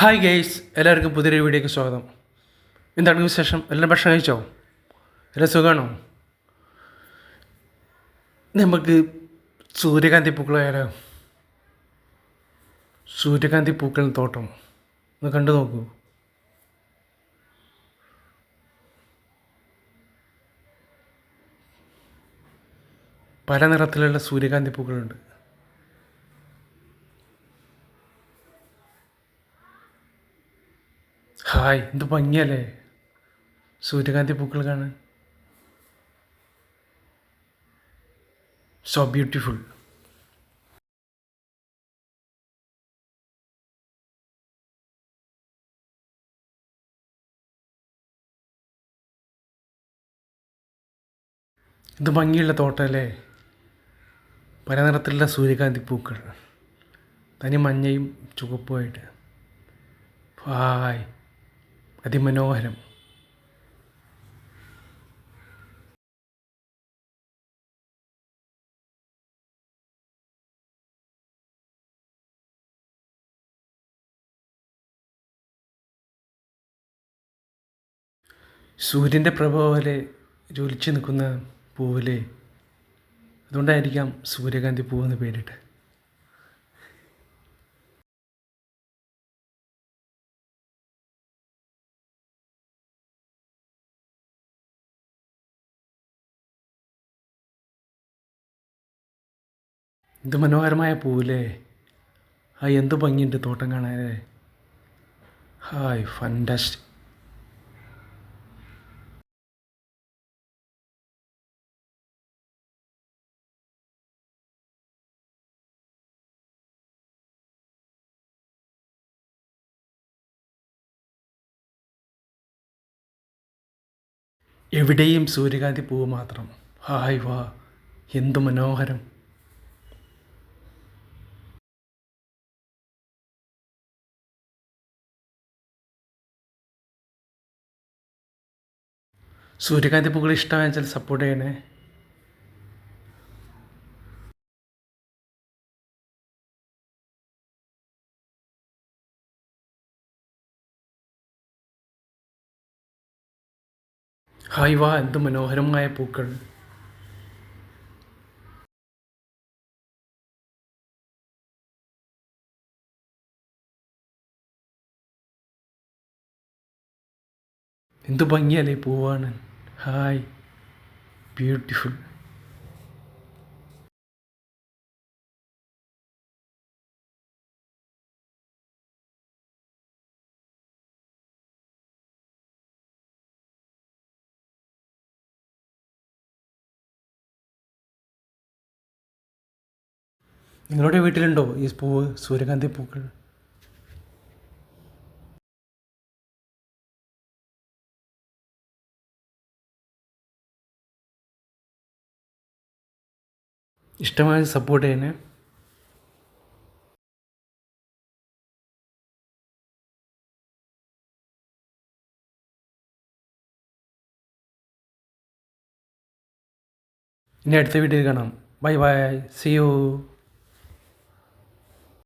Hi guys എല്ലാവർക്കും പുതിയൊരു വീഡിയോയ്ക്ക് സ്വാഗതം. എന്താണ് വിശേഷം? എല്ലാം ഭക്ഷണം കഴിച്ചോ? എല്ലാം സുഖമാണോ നമുക്ക് സൂര്യകാന്തി പൂക്കളായാലോ സൂര്യകാന്തി പൂക്കൾ തോട്ടം. ഒന്ന് കണ്ടു നോക്കൂ. പല നിറത്തിലുള്ള സൂര്യകാന്തി പൂക്കളുണ്ട്. ഹായ് എന്ത് ഭംഗിയല്ലേ? സൂര്യകാന്തി പൂക്കൾ കാണാൻ. സോ ബ്യൂട്ടിഫുൾ ഇത് ഭംഗിയുള്ള തോട്ടമല്ലേ പല നിറത്തിലുള്ള സൂര്യകാന്തി പൂക്കൾ. തനി മഞ്ഞയും ചുവപ്പുമായിട്ട്. ഹായ് അതിമനോഹരം. സൂര്യന്റെ പ്രഭ പോലെ ജ്വലിച്ച് നിൽക്കുന്ന പൂവിലെ അതുകൊണ്ടായിരിക്കാം സൂര്യകാന്തി പൂവെന്ന് പേരിട്ട് എന്ത് മനോഹരമായ പൂവില്ലേ? ആ എന്ത് ഭംഗിയുണ്ട് തോട്ടം കാണാനേ. ഹായ് ഫണ്ടസ്റ്റ് എവിടെയും സൂര്യകാന്തി പൂവ് മാത്രം. ഹായ് വാ. എന്തു മനോഹരം. സൂര്യകാന്തി പൂക്കൾ ഇഷ്ടമായാൽ സപ്പോർട്ട് ചെയ്യണേ. ഹായ് വാ എന്ത് മനോഹരമായ പൂക്കൾ. എന്ത് ഭംഗിയല്ലേ പൂവാണ്. ഹായ് ബ്യൂട്ടിഫുൾ നിങ്ങളുടെ വീട്ടിലുണ്ടോ ഈ പൂവ്? സൂര്യകാന്തി പൂക്കൾ? ഇഷ്ടമായ സപ്പോർട്ട് ചെയ്യണേ. ഇനി അടുത്ത വീഡിയോയിൽ കാണാം. Bye bye C U